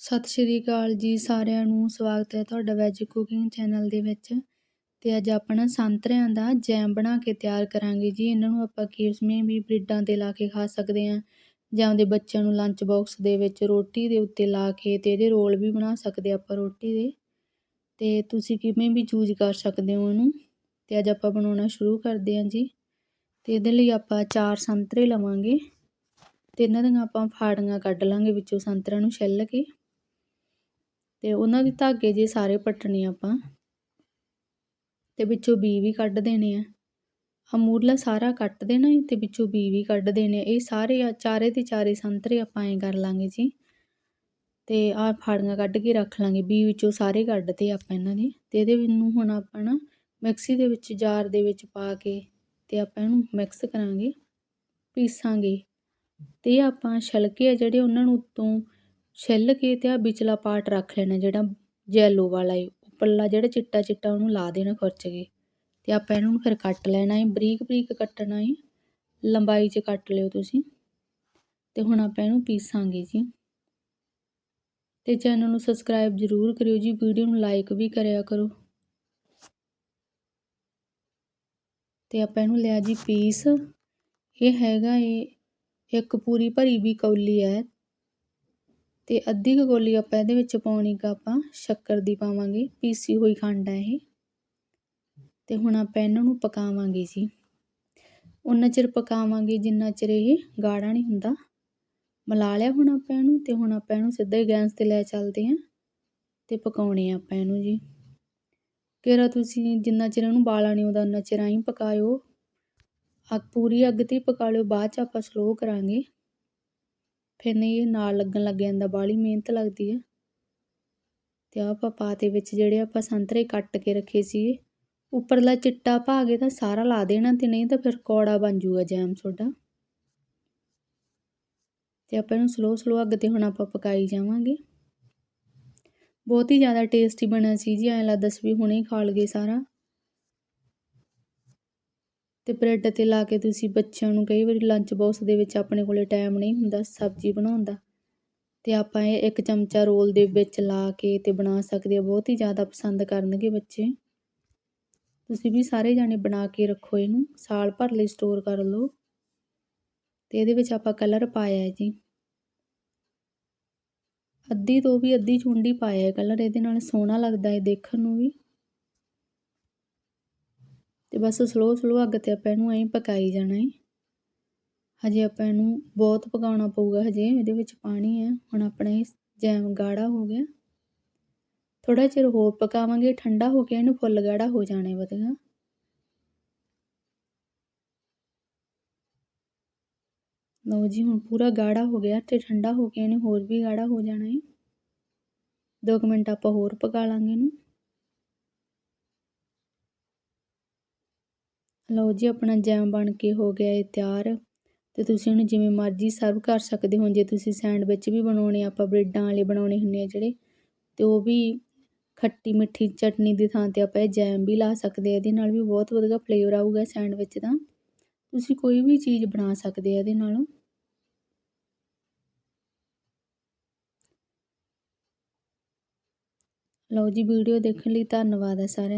ਸਤਿ ਸ਼੍ਰੀ ਅਕਾਲ ਜੀ ਸਾਰਿਆਂ ਨੂੰ, ਸਵਾਗਤ ਹੈ ਤੁਹਾਡਾ ਵੈਜ ਕੁਕਿੰਗ ਚੈਨਲ ਦੇ ਵਿੱਚ। ਤੇ ਅੱਜ ਆਪਣਾ ਸੰਤਰਿਆਂ ਦਾ ਜੈਮ ਬਣਾ ਕੇ ਤਿਆਰ ਕਰਾਂਗੇ ਜੀ। ਇਹਨਾਂ ਨੂੰ ਆਪਾਂ ਕਿਸਮੇ ਵੀ ਬ੍ਰੈਡਾਂ ਤੇ ਲਾ ਕੇ ਖਾ ਸਕਦੇ ਹਾਂ ਜਾਂ ਉਹਦੇ ਬੱਚਿਆਂ ਨੂੰ ਲੰਚ ਬਾਕਸ ਦੇ ਵਿੱਚ ਰੋਟੀ ਦੇ ਉੱਤੇ ਲਾ ਕੇ ਤੇ ਇਹਦੇ ਰੋਲ ਵੀ ਬਣਾ ਸਕਦੇ ਆਪਾਂ ਰੋਟੀ ਦੇ। ਤੇ ਤੁਸੀਂ ਕਿਵੇਂ ਵੀ ਚੂਜ ਕਰ ਸਕਦੇ ਹੋ ਇਹਨੂੰ। ਤੇ ਅੱਜ ਆਪਾਂ ਬਣਾਉਣਾ ਸ਼ੁਰੂ ਕਰਦੇ ਹਾਂ ਜੀ। ਤੇ ਇਹਦੇ ਲਈ ਆਪਾਂ ਚਾਰ ਸੰਤਰੇ ਲਵਾਂਗੇ। ਤੇ ਇਹਨਾਂ ਦੀਆਂ ਆਪਾਂ ਫਾੜੀਆਂ ਕੱਢ ਲਾਂਗੇ ਵਿੱਚੋਂ ਸੰਤਰਿਆਂ ਨੂੰ ਛਿੱਲ ਕੇ। ਅਤੇ ਉਹਨਾਂ ਦੇ ਧਾਗੇ ਜੇ ਸਾਰੇ ਪੱਟਣੇ ਆਪਾਂ ਤੇ ਵਿੱਚੋਂ ਬੀ ਵੀ ਕੱਢ ਦੇਣੇ ਆ। ਅਮੂਰਲਾ ਸਾਰਾ ਕੱਟ ਦੇਣਾ ਤੇ ਵਿੱਚੋਂ ਬੀ ਵੀ ਕੱਢ ਦੇਣੇ ਇਹ ਸਾਰੇ ਆ, ਚਾਰੇ ਤੇ ਚਾਰੇ ਸੰਤਰੇ ਆਪਾਂ ਐਂ ਕਰ ਲਾਂਗੇ ਜੀ। ਅਤੇ ਆਹ ਫਾੜੀਆਂ ਕੱਢ ਕੇ ਰੱਖ ਲਾਂਗੇ, ਬੀ ਵਿੱਚੋਂ ਸਾਰੇ ਕੱਢਦੇ ਆਪਾਂ ਇਹਨਾਂ ਦੇ। ਅਤੇ ਇਹਦੇ ਨੂੰ ਹੁਣ ਆਪਾਂ ਨਾ ਮਿਕਸੀ ਦੇ ਵਿੱਚ, ਜਾਰ ਦੇ ਵਿੱਚ ਪਾ ਕੇ ਅਤੇ ਆਪਾਂ ਇਹਨੂੰ ਮਿਕਸ ਕਰਾਂਗੇ, ਪੀਸਾਂਗੇ। ਅਤੇ ਆਪਾਂ ਛਿਲਕੇ ਆ ਜਿਹੜੇ ਉਹਨਾਂ ਨੂੰ ਉੱਤੋਂ ਛਿੱਲ ਕੇ ਤੇ ਆ ਵਿਚਲਾ ਪਾਰਟ ਰੱਖ ਲੈਣਾ, ਜਿਹੜਾ ਜੈਲੋ ਵਾਲਾ ਏ, ਉੱਪਰਲਾ ਜਿਹੜਾ ਚਿੱਟਾ ਚਿੱਟਾ ਉਹਨੂੰ ਲਾ ਦੇਣਾ ਖੁਰਚ ਕੇ ਤੇ ਆਪਾਂ ਇਹਨੂੰ ਫਿਰ ਕੱਟ ਲੈਣਾ ਏ, ਬਰੀਕ ਬਰੀਕ ਕੱਟਣਾ ਏ, ਲੰਬਾਈ 'ਚ ਕੱਟ ਲਿਓ ਤੁਸੀਂ ਤੇ ਹੁਣ ਆਪਾਂ ਇਹਨੂੰ ਪੀਸਾਂਗੇ ਜੀ। ਤੇ ਚੈਨਲ ਨੂੰ ਸਬਸਕ੍ਰਾਈਬ ਜ਼ਰੂਰ ਕਰਿਓ ਜੀ ਵੀਡੀਓ ਨੂੰ ਲਾਈਕ ਵੀ ਕਰਿਆ ਕਰੋ। ਤੇ ਆਪਾਂ ਇਹਨੂੰ ਲਿਆ ਜੀ ਪੀਸ, ਇਹ ਹੈਗਾ ਏ, ਇੱਕ ਪੂਰੀ ਭਰੀ ਵੀ ਕੌਲੀ ਹੈ ਅਤੇ ਅੱਧੀ ਕੁ ਕੌਲੀ ਆਪਾਂ ਇਹਦੇ ਵਿੱਚ ਪਾਉਣੀ ਕ ਆਪਾਂ ਸ਼ੱਕਰ ਦੀ ਪਾਵਾਂਗੇ, ਪੀਸੀ ਹੋਈ ਖੰਡ ਹੈ ਇਹ। ਅਤੇ ਹੁਣ ਆਪਾਂ ਇਹਨਾਂ ਨੂੰ ਪਕਾਵਾਂਗੇ ਜੀ। ਉਨਾ ਚਿਰ ਪਕਾਵਾਂਗੇ, ਜਿੰਨਾ ਚਿਰ ਇਹ ਗਾੜਾ ਨਹੀਂ ਹੁੰਦਾ। ਮਿਲਾ ਲਿਆ ਹੁਣ ਆਪਾਂ ਇਹਨੂੰ ਅਤੇ ਹੁਣ ਆਪਾਂ ਇਹਨੂੰ ਸਿੱਧਾ ਹੀ ਗੈਸ ਤੇ ਲੈ ਚੱਲਦੇ ਹਾਂ ਅਤੇ ਪਕਾਉਣੇ ਆ ਆਪਾਂ ਇਹਨੂੰ ਜੀ। ਕਿਹੜਾ ਤੁਸੀਂ ਜਿੰਨਾ ਚਿਰ ਇਹਨੂੰ ਬਾਲਾ ਨਹੀਂ ਆਉਂਦਾ, ਉਨਾ ਚਿਰ ਆਈ ਪਕਾਇਓ। ਅੱਗ ਪੂਰੀ ਅੱਗ ਤੇ ਪਕਾ ਲਿਓ, ਬਾਅਦ ਚ ਆਪਾਂ ਸਲੋ ਕਰਾਂਗੇ। ਫਿਰ ਨਹੀਂ, ਇਹ ਨਾਲ ਲੱਗਣ ਲੱਗ ਜਾਂਦਾ, ਬਾਹਲੀ ਮਿਹਨਤ ਲੱਗਦੀ ਹੈ ਅਤੇ ਆਹ ਆਪਾਂ ਪਾਤੇ ਵਿੱਚ ਜਿਹੜੇ ਆਪਾਂ ਸੰਤਰੇ ਕੱਟ ਕੇ ਰੱਖੇ ਸੀਗੇ ਉੱਪਰਲਾ ਚਿੱਟਾ ਭਾਗ ਇਹਦਾ ਸਾਰਾ ਲਾ ਦੇਣਾ ਤੇ ਨਹੀਂ ਤਾਂ ਫਿਰ ਕੌੜਾ ਬਣ ਜੂਗਾ ਜੈਮ ਤੁਹਾਡਾ। ਤੇ ਆਪਾਂ ਇਹਨੂੰ ਸਲੋ ਸਲੋ ਅੱਗ ਤੇ ਹੁਣ ਆਪਾਂ ਪਕਾਈ ਜਾਵਾਂਗੇ। ਬਹੁਤ ਹੀ ਜ਼ਿਆਦਾ ਟੇਸਟੀ ਬਣਿਆ ਸੀ ਜੀ, ਐਂ ਲੱਗਦਾ ਸੀ ਵੀ ਹੁਣੇ ਹੀ ਖਾ ਲਗੇ ਸਾਰਾ। ਤੇ ਬ੍ਰੈਡ ਤੇ ਲਾ ਕੇ ਤੁਸੀਂ ਬੱਚਿਆਂ ਨੂੰ ਕਈ ਵਾਰੀ ਲੰਚ ਬਾਕਸ ਦੇ ਵਿੱਚ ਆਪਣੇ ਕੋਲੇ ਟਾਈਮ ਨਹੀਂ ਹੁੰਦਾ ਸਬਜ਼ੀ ਬਣਾਉਣ ਦਾ ਤੇ ਆਪਾਂ ਇਹ ਇੱਕ ਚਮਚਾ ਰੋਲ ਦੇ ਵਿੱਚ ਲਾ ਕੇ ਤੇ ਬਣਾ ਸਕਦੇ ਆ ਬਹੁਤ ਹੀ ਜ਼ਿਆਦਾ ਪਸੰਦ ਕਰਨਗੇ ਬੱਚੇ। ਤੁਸੀਂ ਵੀ ਸਾਰੇ ਜਾਣੇ ਬਣਾ ਕੇ ਰੱਖੋ ਇਹਨੂੰ, ਸਾਲ ਭਰ ਲਈ ਸਟੋਰ ਕਰ ਲਓ। ਤੇ ਇਹਦੇ ਵਿੱਚ ਆਪਾਂ ਕਲਰ ਪਾਇਆ ਹੈ ਜੀ। ਅੱਧੀ ਤੋਂ ਵੀ ਅੱਧੀ ਚੁੰਡੀ ਪਾਇਆ ਹੈ ਕਲਰ ਇਹਦੇ ਨਾਲ ਸੋਹਣਾ ਲੱਗਦਾ ਹੈ ਦੇਖਣ ਨੂੰ ਵੀ। ਤੇ ਬਸ ਸਲੋ ਸਲੋ ਅੱਗ ਤੇ ਆਪਾਂ ਇਹਨੂੰ ਐਂ ਪਕਾਈ ਜਾਣਾ ਹੈ ਹਜੇ ਆਪਾਂ ਇਹਨੂੰ ਬਹੁਤ ਪਕਾਉਣਾ ਪਊਗਾ ਹਜੇ, ਇਹਦੇ ਵਿੱਚ ਪਾਣੀ ਹੈ ਹੁਣ ਆਪਣਾ ਇਹ ਜੈਮ ਗਾੜਾ ਹੋ ਗਿਆ। ਥੋੜਾ ਚਿਰ ਹੋਰ ਪਕਾਵਾਂਗੇ, ਠੰਡਾ ਹੋ ਕੇ ਇਹਨੂੰ ਫੁੱਲ ਗਾੜਾ ਹੋ ਜਾਣਾ ਵਧੀਆ। ਲਓ ਜੀ, ਹੁਣ ਪੂਰਾ ਗਾੜਾ ਹੋ ਗਿਆ ਤੇ ਠੰਡਾ ਹੋ ਕੇ ਇਹਨੇ ਹੋਰ ਵੀ ਗਾੜਾ ਹੋ ਜਾਣਾ ਹੈ 2 ਮਿੰਟ ਆਪਾਂ ਹੋਰ ਪਕਾ ਲਾਂਗੇ ਇਹਨੂੰ। ਲਓ ਜੀ, ਆਪਣਾ ਜੈਮ ਬਣ ਕੇ ਹੋ ਗਿਆ ਹੈ ਤਿਆਰ। ਤੇ ਤੁਸੀਂ ਇਹਨੂੰ ਜਿਵੇਂ ਮਰਜ਼ੀ ਸਰਵ ਕਰ ਸਕਦੇ ਹੋ। ਜੇ ਤੁਸੀਂ ਸੈਂਡਵਿਚ ਵੀ ਬਣਾਉਣੇ ਆਪਾਂ ਬ੍ਰੈਡਾਂ ਵਾਲੇ ਬਣਾਉਣੇ ਹੁੰਦੇ ਆ ਜਿਹੜੇ, ਤੇ ਉਹ ਵੀ ਖੱਟੀ ਮਿੱਠੀ ਚਟਨੀ ਦੀ ਥਾਂ ਤੇ ਆਪਾਂ ਇਹ ਜੈਮ ਵੀ ਲਾ ਸਕਦੇ ਆ। ਇਹਦੇ ਨਾਲ ਵੀ ਬਹੁਤ ਵਧੀਆ ਫਲੇਵਰ ਆਊਗਾ ਸੈਂਡਵਿਚ ਦਾ। ਤੁਸੀਂ ਕੋਈ ਵੀ ਚੀਜ਼ ਬਣਾ ਸਕਦੇ ਆ ਇਹਦੇ ਨਾਲ। ਲਓ ਜੀ ਵੀਡੀਓ ਦੇਖਣ ਲਈ ਧੰਨਵਾਦ ਹੈ ਸਾਰਿਆਂ